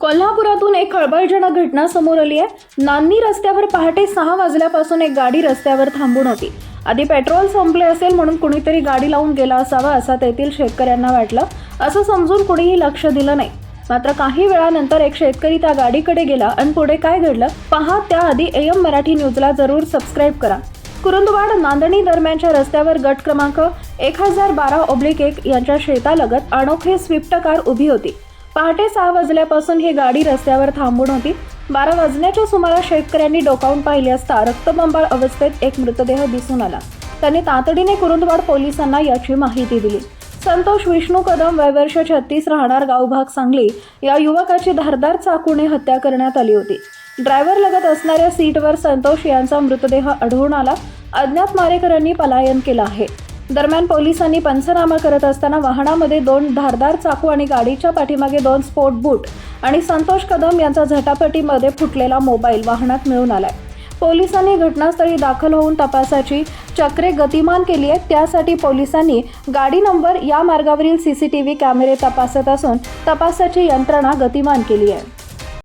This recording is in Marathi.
कोल्हापुरातून एक खळबळजनक घटना समोर आली आहे. नान्नी रस्त्यावर पहाटे सहा वाजल्यापासून एक गाडी रस्त्यावर थांबून होती. आधी पेट्रोल संपले असेल म्हणून कुणीतरी गाडी लावून गेला असावा असा तेथील शेतकऱ्यांना वाटलं. असं समजून कुणीही लक्ष दिलं नाही. मात्र काही वेळानंतर एक शेतकरी त्या गाडीकडे गेला आणि पुढे काय घडलं? पहा त्याआधी एम मराठी न्यूजला जरूर सबस्क्राईब करा. कुरुंदवाड नांदणी दरम्यानच्या रस्त्यावर गट क्रमांक एक हजार बारा ओब्लिक एक यांच्या शेतालगत अनोखी स्विफ्ट कार उभी होती. पहाटे सहा वाजल्यापासून ही गाडी रस्त्यावर थांबून होती. बारा वाजण्याच्या सुमारास शेतकऱ्यांनी डोकावून पाहिले असता रक्तबंबाळ अवस्थेत एक मृतदेह दिसून आला. त्यांनी तातडीने कुरुंदवाड पोलिसांना याची माहिती दिली. संतोष विष्णू कदम वयवर्ष छत्तीस राहणार गावभाग सांगली या युवकाची धारदार चाकूने हत्या करण्यात आली होती. ड्रायव्हर लगत असणाऱ्या सीटवर संतोष यांचा मृतदेह आढळून आला. अज्ञात मारेकरांनी पलायन केलं आहे. दरम्यान पोलिसांनी पंचनामा करत असताना वाहनामध्ये दोन धारदार चाकू आणि गाडीच्या पाठीमागे दोन स्फोट बूट आणि संतोष कदम यांचा झटापटीमध्ये फुटलेला मोबाईल वाहनात मिळून आलाय. पोलिसांनी घटनास्थळी दाखल होऊन तपासाची चक्रे गतिमान केली आहेत. त्यासाठी पोलिसांनी गाडी नंबर या मार्गावरील सीसीटीव्ही कॅमेरे तपासत असून तपासाची यंत्रणा गतिमान केली आहे.